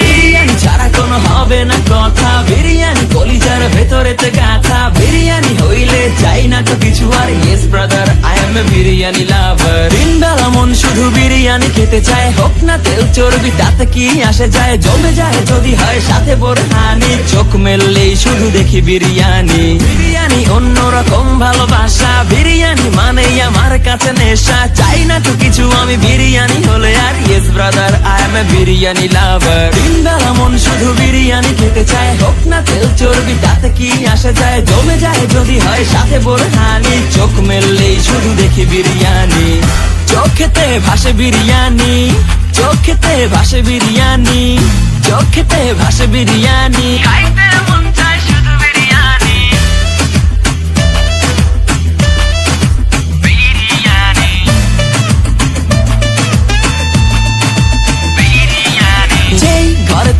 বিরিয়ানি ছাড়া কোনো হবে না কথা। বিরিয়ানি কলিজার ভেতরেতে গাথা। বিরিয়ানি হইলে চাই না তো কিছু আর। Yes brother I am biryani lover দিনবেলা মন শুধু বিরিয়ানি খেতে চায়। হোক না তেল চর্বি, তাতে কি আসে যায়? জমে যায় যদি হয় সাথে বোরহানি। চোখ মেললেই শুধু দেখি বিরিয়ানি। বিরিয়ানি অন্যরকম ভালোবাসা। বিরিয়ানি মানেই আমার কাছে নেশা। চাই না কিছু, আমি বিরিয়ানি হলে আর yes brother I am a biryani lover দিনবেলা মন শুধু বিরিয়ানি খেতে চায়। হোক না তেল চর্বি, তাতে কি আসে যায়? জমে যায় যদি হয় সাথে বোরহানি চোখ মেললেই শুধু দেখি বিরিয়ানি। চোখেতে ভাসে বিরিয়ানি। চোখেতে ভাসে বিরিয়ানি। চোখেতে ভাসে বিরিয়ানি। খাইতে মন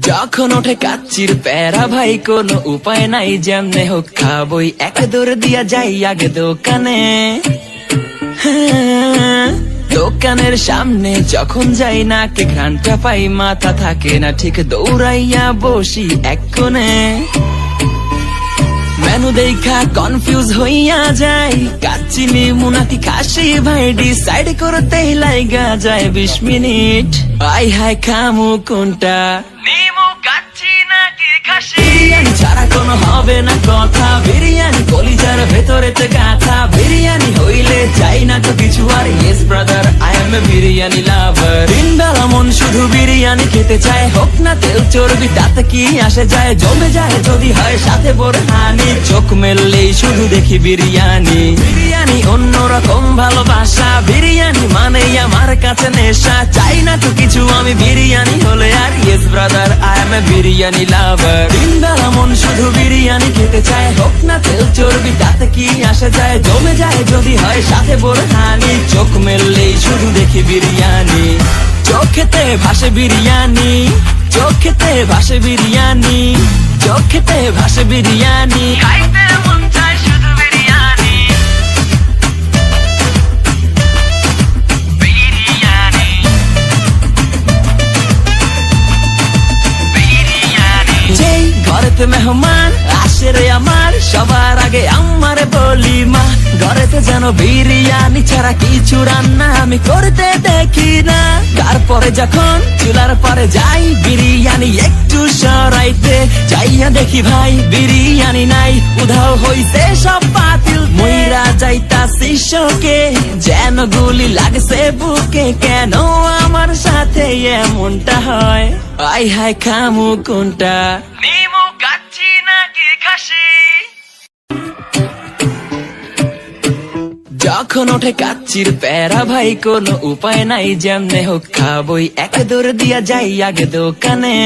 যখন ওঠে কাচ্চির প্যারা ভাই কোনো উপায় নাই যেমনে হোক খাবই। এক দৌড় দিয়া যাই আগে দোকানে। হ্যাঁ, দোকানের সামনে যখন যাই না কে ঘ্রানটা পাই মাথা থাকে না ঠিক দৌড়াইয়া বসি এক কোণে। মেনু দেখা কনফিউজ হইয়া যাই কাচ্চিনি মুনাতি খাসি ভাই ডিসাইড করতে লাইগা যায় বিশ মিনিট। আই হাই খামু কোনটা? নিমু কাচ্চি নাকি খাসি? বিরিয়ানি ছাড়া কোনো হবে না কথা। বিরিয়ানি কলিজার ভেতরেতে গাথা। বিরিয়ানি হইলে চাই না তো কিছু আর। Yes brother I am a biryani biryani খেতে চায়, হোক না তেল চর্বি, তাতে কি আসে যায়? জমে যায় যদি হয় সাথে বোরহানি, চোখ মেললেই শুধু দেখি বিরিয়ানি। বিরিয়ানি অন্যরকম ভালোবাসা, বিরিয়ানি মানেই আমার কাছে নেশা। চাই না তো কিছু, আমি বিরিয়ানি হলে আর yes brother I am a biryani lover দিনবেলা মন শুধু বিরিয়ানি খেতে চায়, হোক না তেল চর্বি, তাতে কি আসে যায়? জমে যায় যদি হয় সাথে বোরহানি, চোখ মেললেই শুধু দেখি বিরিয়ানি। চোখেতে ভাসে বিরিয়ানি চোখেতে ভাসে বিরিয়ানি চোখেতে ভাসে বিরিয়ানি। ঘরেতে মেহমান আসে রে আমার সবার আগে বলি ঘরেতে যেন বিরিয়ানি ছাড়া কিছু রান্না আমি করতে দেখি না। তারপরে যখন চুলার পরে যাই, বিরিয়ানি একটু সরাইতে, যাইয়া দেখি ভাই বিরিয়ানি নাই, উধাও হইছে সব পাতিল মইরা যাইতা শিষ্যকে যেন গুলি লাগছে বুকে, কেন আমার সাথে এমনটা হয়? আই হাই খামু কোনটা? যখন ওঠে কাচ্চির প্যারা ভাই, কোন উপায় নাই, যেমনে হোক খাবই। এক দৌড় দিয়া যাই আগে দোকানে।